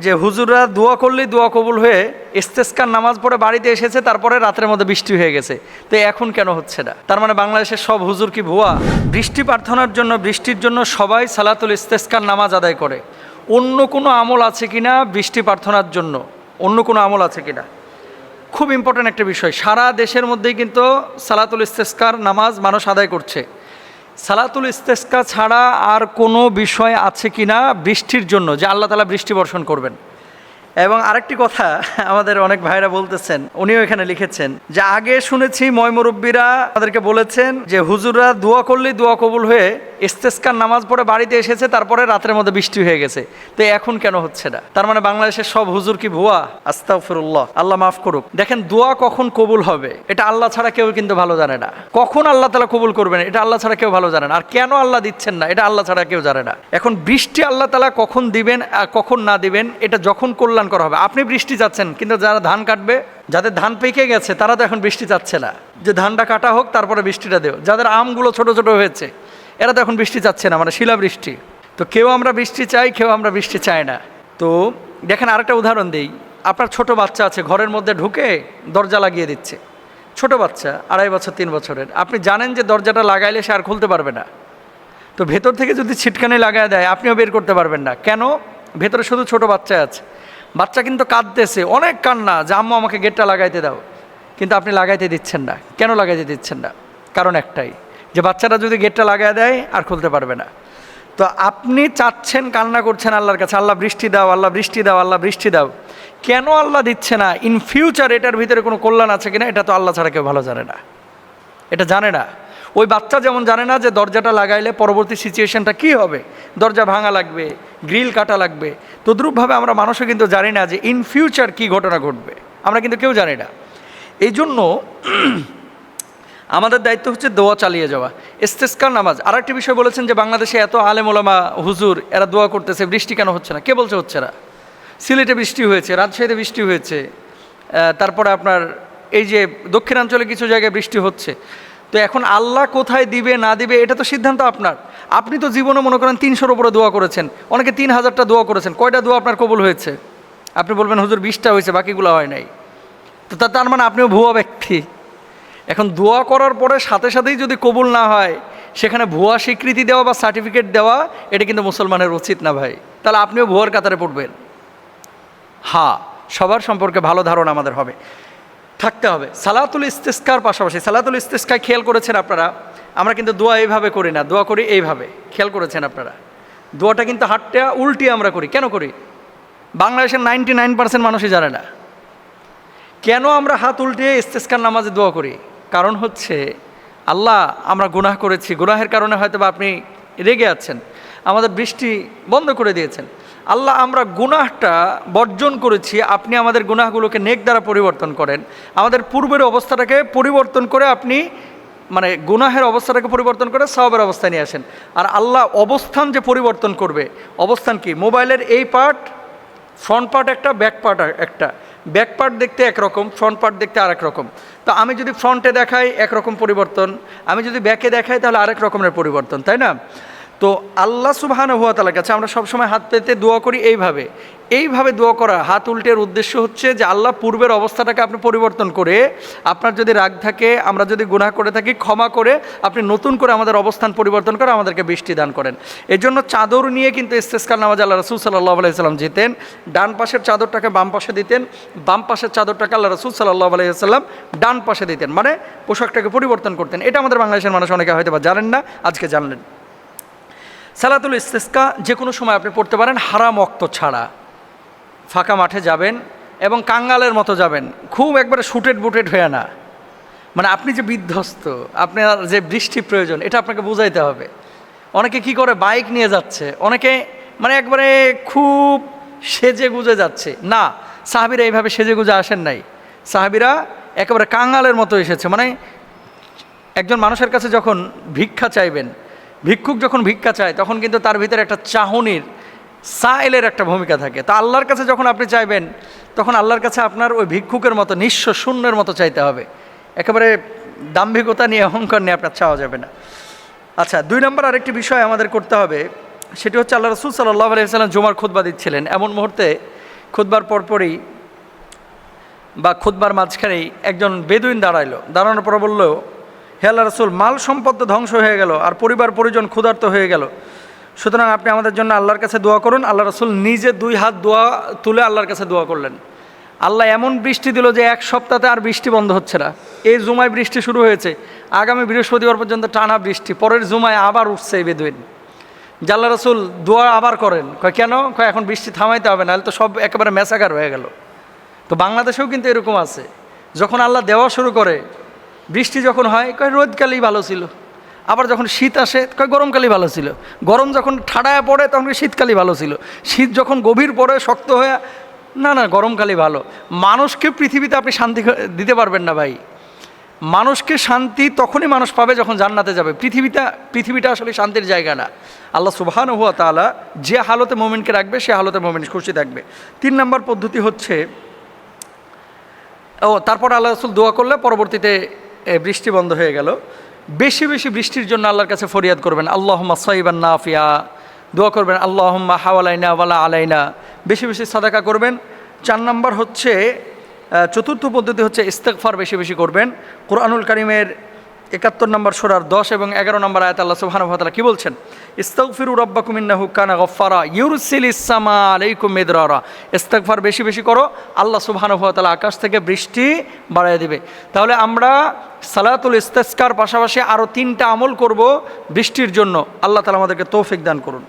যে হুজুররা দোয়া করলেই দোয়া কবুল হয়ে ইস্তেস্কার নামাজ পড়ে বাড়িতে এসেছে, তারপরে রাতের মধ্যে বৃষ্টি হয়ে গেছে। তো এখন কেন হচ্ছে না? তার মানে বাংলাদেশের সব হুজুর কি ভুয়া? বৃষ্টি প্রার্থনার জন্য, বৃষ্টির জন্য সবাই সালাতুল ইস্তেস্কার নামাজ আদায় করে। অন্য কোনো আমল আছে কিনা বৃষ্টি প্রার্থনার জন্য? অন্য কোনো আমল আছে কিনা? খুব ইম্পর্ট্যান্ট একটা বিষয়। সারা দেশের মধ্যেই কিন্তু সালাতুল ইস্তেস্কার নামাজ মানুষ আদায় করছে। সালাতুল ইস্তেস্কা ছাড়া আর কোনো বিষয় আছে কি না বৃষ্টির জন্য, যে আল্লাহ তালা বৃষ্টি বর্ষণ করবেন। এবং আরেকটি কথা আমাদের অনেক ভাইরা বলতেছেন, উনিও এখানে লিখেছেন, যে আগে শুনেছি ময়মুরব্বীরা তাদেরকে বলেছেন যে হুজুররা দোয়া করলেই দোয়া কবুল হয়ে ইস্তেস্কার নামাজ পড়ে বাড়িতে এসেছে, তারপরে রাতের মধ্যে বৃষ্টি হয়ে গেছে। তো এখন কেন হচ্ছে না তার মানে বাংলাদেশের সব হুজুর কি ভুয়া? আস্তাগফিরুল্লাহ। আল্লাহ মাফ করুক। দেখেন, দোয়া কখন কবুল হবে? এটা আল্লাহ ছাড়া কেউ কিন্তু ভালো জানে না। কখন আল্লাহ তালা কবুল করবেন, এটা আল্লাহ ছাড়া কেউ ভালো জানে না। আর কেন আল্লাহ দিচ্ছেন না, এটা আল্লাহ ছাড়া কেউ জানে না। এখন বৃষ্টি আল্লাহ তালা কখন দিবেন আর কখন না দিবেন, এটা যখন কল্যাণ করা হবে। আপনি বৃষ্টি চাচ্ছেন, কিন্তু যারা ধান কাটবে, যাদের ধান পেকে গেছে, তারা তো এখন বৃষ্টি চাচ্ছে না। যে ধানটা কাটা হোক, তারপরে বৃষ্টিটা দেও। যাদের আমগুলো ছোট ছোট হয়েছে এরা তো এখন বৃষ্টি চাচ্ছে না মানে শিলাবৃষ্টি। তো কেউ আমরা বৃষ্টি চাই, কেউ আমরা বৃষ্টি চাই না। তো দেখেন আরেকটা উদাহরণ দিই। আপনার ছোট বাচ্চা আছে, ঘরের মধ্যে ঢুকে দরজা লাগিয়ে দিচ্ছে। ছোট বাচ্চা, আড়াই বছর, তিন বছরের। আপনি জানেন যে দরজাটা লাগাইলে সে আর খুলতে পারবে না। তো ভেতর থেকে যদি ছিটকানি লাগায় দেয়, আপনিও বের করতে পারবেন না। কেন? ভেতরে শুধু ছোট বাচ্চা আছে। বাচ্চা কিন্তু কাঁদতেছে, অনেক কান্না যে, আম্মু, আমাকে গেটটা লাগাইতে দাও। কিন্তু আপনি লাগাইতে দিচ্ছেন না। কেন লাগাইতে দিচ্ছেন না? কারণ একটাই যে বাচ্চাটা যদি গেটটা লাগায় দেয়, আর খুলতে পারবে না। তো আপনি চাচ্ছেন, কান্না করছেন আল্লাহর কাছে, আল্লাহ বৃষ্টি দাও, আল্লাহ বৃষ্টি দাও, আল্লাহ বৃষ্টি দাও। কেন আল্লাহ দিচ্ছে না? ইন ফিউচার এটার ভিতরে কোনো কল্যাণ আছে কিনা, এটা তো আল্লাহ ছাড়া কেউ ভালো জানে না। এটা জানে না। ওই বাচ্চা যেমন জানে না যে দরজাটা লাগাইলে পরবর্তী সিচুয়েশনটা কী হবে? দরজা ভাঙা লাগবে, গ্রিল কাটা লাগবে। তদ্রূপভাবে আমরা মানুষও কিন্তু জানি না যে ইন ফিউচার কী ঘটনা ঘটবে। আমরা কিন্তু কেউ জানি না। এই জন্য আমাদের দায়িত্ব হচ্ছে দোয়া চালিয়ে যাওয়া, ইস্তেস্কার নামাজ। আর একটি বিষয় বলেছেন যে বাংলাদেশে এত আলেম ওলামা, হুজুর, এরা দোয়া করতেছে, বৃষ্টি কেন হচ্ছে না? কে বলছে হচ্ছে না? সিলেটে বৃষ্টি হয়েছে, রাজশাহীতে বৃষ্টি হয়েছে তারপরে আপনার এই যে দক্ষিণাঞ্চলে কিছু জায়গায় বৃষ্টি হচ্ছে। তো এখন আল্লাহ কোথায় দিবে, না দিবে, এটা তো সিদ্ধান্ত আপনার। আপনি তো জীবনে মনে করেন তিনশোর উপরে দোয়া করেছেন, অনেকে তিন হাজারটা দোয়া করেছেন, কয়টা দোয়া আপনার কবুল হয়েছে? আপনি বলবেন, হুজুর, বিশটা হয়েছে, বাকিগুলো হয় নাই। তা- তার মানে আপনিও ভুয়া ব্যক্তি। এখন দোয়া করার পরে সাথে সাথেই যদি কবুল না হয়, সেখানে ভুয়া স্বীকৃতি দেওয়া বা সার্টিফিকেট দেওয়া, এটা কিন্তু মুসলমানের উচিত না ভাই। তাহলে আপনিও ভুয়ার কাতারে পড়বেন। হ্যাঁ সবার সম্পর্কে ভালো ধারণা আমাদের হবে। থাকতে হবে। সালাতুল ইস্তেস্কার পাশাপাশি, সালাতুল ইস্তেস্কায় খেয়াল করেছেন আপনারা? আমরা কিন্তু দোয়া এইভাবে করি না, দোয়া করি এইভাবে। খেয়াল করেছেন আপনারা? দোয়াটা কিন্তু হাতটা উল্টিয়ে আমরা করি। কেন করি? বাংলাদেশের নাইনটি নাইন পার্সেন্ট মানুষই জানে না। কেন আমরা হাত উল্টিয়ে ইস্তেস্কার নামাজে দোয়া করি? কারণ হচ্ছে আল্লাহ আমরা গুনাহ করেছি। গুনাহের কারণে হয়তো বা আপনি রেগে আছেন। আমাদের বৃষ্টি বন্ধ করে দিয়েছেন। আল্লাহ আমরা গুনাহটা বর্জন করেছি। আপনি আমাদের গুনাহগুলোকে নেক দ্বারা পরিবর্তন করেন। আমাদের পূর্বের অবস্থাটাকে পরিবর্তন করে আপনি মানে গুনাহের অবস্থাটাকে পরিবর্তন করে সবের অবস্থায় নিয়ে আসেন। আর আল্লাহ অবস্থান যে পরিবর্তন করবে, অবস্থান কি? মোবাইলের এই পার্ট, ফ্রন্ট পার্ট একটা, ব্যাক পার্ট একটা। ব্যাক পার্ট দেখতে একরকম, ফ্রন্ট পার্ট দেখতে আরেক রকম তো আমি যদি ফ্রন্টে দেখাই একরকম পরিবর্তন, আমি যদি ব্যাকে দেখাই তাহলে আরেক রকমের পরিবর্তন, তাই না? তো আল্লাহ সুবাহান হুয়া তালার কাছে আমরা সবসময় হাত পেতে দোয়া করি এইভাবে। এইভাবে দোয়া করা হাত উল্টের উদ্দেশ্য হচ্ছে যে আল্লাহ পূর্বের অবস্থাটাকে আপনি পরিবর্তন করে, আপনার যদি রাগ থাকে, আমরা যদি গুনাহ করে থাকি, ক্ষমা করে আপনি নতুন করে আমাদের অবস্থান পরিবর্তন করে আমাদেরকে বৃষ্টি দান করেন। এই জন্য চাদর নিয়ে কিন্তু ইস্তেস্কার নামাজ আল্লাহ রসুল সাল্লাহ আলাইসাল্লাম যেতেন, ডান পাশের চাদরটাকে বাম পাশে দিতেন, বাম পাশের চাদরটাকে আল্লাহ রসুল সাল্লাহ আলাইসাল্লাম ডান পাশে দিতেন। মানে পোশাকটাকে পরিবর্তন করতেন। এটা আমাদের বাংলাদেশের মানুষ অনেকে হয়তো বা জানেন না, আজকে জানলেন। সালাতুল ইস্তেস্কা যে কোনো সময় আপনি পড়তে পারেন, হারাম অক্ত ছাড়া। ফাঁকা মাঠে যাবেন এবং কাঙ্গালের মতো যাবেন, খুব একবারে শুটেড বুটেড হয়ে না। মানে আপনি যে বিধ্বস্ত, আপনার যে বৃষ্টি প্রয়োজন, এটা আপনাকে বুঝাইতে হবে। অনেকে কি করে, বাইক নিয়ে যাচ্ছে, অনেকে মানে একবারে খুব সেজে গুজে যাচ্ছে। না, সাহাবিরা এইভাবে সেজে গুজে আসেন নাই। সাহাবিরা একেবারে কাঙ্গালের মতো এসেছে। মানে একজন মানুষের কাছে যখন ভিক্ষা চাইবেন ভিক্ষুক যখন ভিক্ষা চায়, তখন কিন্তু তার ভিতরে একটা চাহনির, সাইলের একটা ভূমিকা থাকে। তা আল্লাহর কাছে যখন আপনি চাইবেন, তখন আল্লাহর কাছে আপনার ওই ভিক্ষুকের মতো, নিঃস্ব শূন্যের মতো চাইতে হবে। একেবারে দাম্ভিকতা নিয়ে, অহংকার নিয়ে আপনার চাওয়া যাবে না। আচ্ছা দুই নম্বর আরেকটি বিষয় আমাদের করতে হবে, সেটি হচ্ছে আল্লাহ রসুল সাল্লাহ আলাইসাল্লাম জুমার খুতবা দিচ্ছিলেন। এমন মুহূর্তে খুদবার পরপরই বা খুদবার মাঝখানেই একজন বেদুইন দাঁড়াইলো। দাঁড়ানোর পর বলল হে আল্লাহ রসুল, মাল সম্পদ তো ধ্বংস হয়ে গেল আর পরিবার পরিজন ক্ষুধার্ত হয়ে গেল। সুতরাং আপনি আমাদের জন্য আল্লাহর কাছে দোয়া করুন। আল্লাহ রসুল নিজে দুই হাত দোয়া তুলে আল্লাহর কাছে দোয়া করলেন। আল্লাহ এমন বৃষ্টি দিল যে এক সপ্তাহে আর বৃষ্টি বন্ধ হচ্ছে না। এই জুমায় বৃষ্টি শুরু হয়েছে। আগামী বৃহস্পতিবার পর্যন্ত টানা বৃষ্টি, পরের জুমায় আবার উঠছে এই বেদুইন। জাল্লা রসুল দোয়া আবার করেন। কয়, কেন? কয়, এখন বৃষ্টি থামাইতে হবে, নাহলে তো সব একেবারে মেসাকার হয়ে গেল। তো বাংলাদেশেও কিন্তু এরকম আছে। যখন আল্লাহ দেওয়া শুরু করে বৃষ্টি যখন হয়, কয় রোদকালেই ভালো ছিল। আবার যখন শীত আসে, কয় গরমকালই ভালো ছিল। গরম যখন ঠাডায় পড়ে, তখন শীতকালই ভালো ছিল। শীত যখন গভীর পড়ে, শক্ত হয়ে, না না, গরমকালই ভালো। মানুষকে পৃথিবীতে আপনি শান্তি দিতে পারবেন না ভাই। মানুষকে শান্তি তখনই মানুষ পাবে যখন জান্নাতে যাবে। পৃথিবীটা পৃথিবীটা আসলে শান্তির জায়গা না। আল্লাহ সুবহান হুয়া তাআলা যে হালতে মোমেনকে রাখবে, সে হালতে মোমেন খুশি থাকবে। তিন নম্বর পদ্ধতি হচ্ছে, ও, তারপর আল্লাহ রসুল দোয়া করলে পরবর্তীতে বৃষ্টি বন্ধ হয়ে গেল। বেশি বেশি বৃষ্টির জন্য আল্লাহর কাছে ফরিয়াদ করবেন। আল্লাহম্মা সাইবান নাফিয়া। দোয়া করবেন, আল্লাহম্মা হাওয়ালাইনা ওয়ালা আলাইনা। বেশি বেশি সাদাকা করবেন। চার নম্বর হচ্ছে চতুর্থ পদ্ধতি হচ্ছে ইস্তেকফার বেশি বেশি করবেন। কোরআনুল করিমের একাত্তর নম্বর সোরার দশ এবং এগারো নম্বর আয়াত আল্লাহ ওয়া কি বলছেন? ইস্তাগফিরু রব্বা ইন্নাহু কানা গফফারা, ইউরুসিল ইসসামা আলাইকুম মিদরারা। ইস্তেগফার বেশি বেশি করো, আল্লাহ সুবহানাহু ওয়া তাআলা আকাশ থেকে বৃষ্টি বাড়ায় দেবে। তাহলে আমরা সালাতুল ইস্তেস্কার পাশাপাশি আরও তিনটা আমল করব বৃষ্টির জন্য। আল্লাহ তালা আমাদেরকে তৌফিক দান করুন।